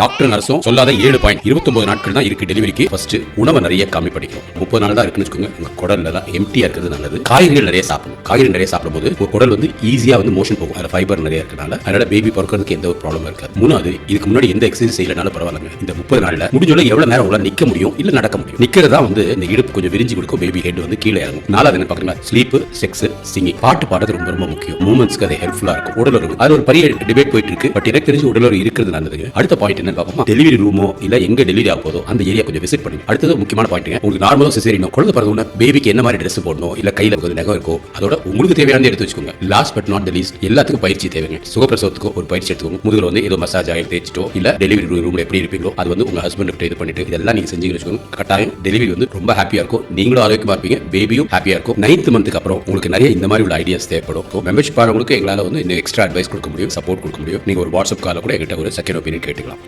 Doctor நர்ஸும் சொல்லாத ஏழு point இருபத்தொன்பது நாட்கள் தான் இருக்கு டெலிவரிக்கு. ஃபர்ஸ்ட் உணவை நிறைய கம்மி படிக்கும் முப்பது நாள் தான் இருக்குன்னு வச்சுக்கோங்க. உங்க குடல்ல தான் எம்டியா இருக்கிறது நல்லது. காய்கறிகள் நிறைய சாப்பிடும் காய்கறி நிறைய சாப்பிடும்போது உங்க குடல் வந்து ஈஸியா வந்து மோஷன் போகும். அதில் ஃபைபர் நிறைய இருக்கனால அதனால பேபி பிறக்கிறதுக்கு எந்த ஒரு ப்ராப்ளம் இருக்காது. மூணாவது இதுக்கு முன்னாடி எந்த எக்ஸசைஸ் செய்யலனாலும் பரவாயில்லைங்க. இந்த முப்பது நாள்ல முடிஞ்சோட எவ்வளவு நேரம் உங்களால் நிக்க முடியும் இல்ல நடக்க முடியும்? நிக்கிறதா வந்து இந்த இடுப்பு கொஞ்சம் விரிஞ்சு கொடுக்கும். பேபி ஹெட் வந்து கீழே இறங்கும். நாலாவது என்ன பாக்குறீங்களா ஸ்லீப் செக்ஸ் சிங்கிங் பாட்டு பாடுறது ரொம்ப ரொம்ப முக்கியம். மூமெண்ட்ஸ்க்கு அது ஹெல்ப்ஃபுல்லா இருக்கும். உடலுறவு. அது ஒரு பெரிய டிபேட் போயிட்டு இருக்கு. பட் எனக்கு தெரிஞ்சு உடலுறவு இருக்கிறது நல்லது அடுத்த பாயிண்ட் என்ன? பார்ப்போமா? டெலிவரி ரூமோ இல்ல எங்க டெலிவரி ஆக போதோ அந்த ஏரியா கொஞ்சம் விசிட் பண்ணுங்க அடுத்தது முக்கியமான பாயிண்ட் உங்களுக்கு நார்மலா சிசேரியனோ குழந்தை பிறந்த பேபிக்கு என்ன மாதிரி ட்ரெஸ் போடணும் இல்ல கையில கொஞ்சம் நகம் இருக்கோ அதோட உங்களுக்கு தேவையான எடுத்து வச்சுக்கோங்க. லாஸ்ட் பட் நாட் லீஸ்ட் எல்லாத்துக்கும் பயிற்சி தேவைங்க. சுகப்பிரசவத்துக்கு ஒரு பயிற்சி எடுத்துக்கோங்க. முதுகுல வந்து ஏதோ மசாஜ் ஆயில் தேய்ச்சிட்டோ இல்ல டெலிவரி ரூம்ல எப்படி இருப்பீங்களோ அது வந்து உங்க ஹஸ்பண்ட் இது பண்ணிட்டு இதெல்லாம் நீங்க செஞ்சு வச்சுக்கோங்க. கட்டாயம் டெலிவரி வந்து ரொம்ப ஹாப்பியா இருக்கும். நீங்களும் ஆரோக்கியமா இருப்பீங்க பேபியும் ஹாப்பியா இருக்கும். நைன்த் மந்த்துக்கு அப்புறம் உங்களுக்கு நிறைய இந்த மாதிரி உள்ள ஐடியாஸ் தேவைப்படும். மெம்பர்ஷிப் ஆகிறவங்களுக்கு எங்களால் வந்து இன்னும் எக்ஸ்ட்ரா அட்வைஸ் கொடுக்க முடியும் சப்போர்ட் கொடுக்க முடியும். நீங்க ஒரு வாட்ஸ்அப் கால கூட எங்கிட்ட ஒரு செகண்ட் ஒப்பீனியன் கேட்டுக்கலாம்.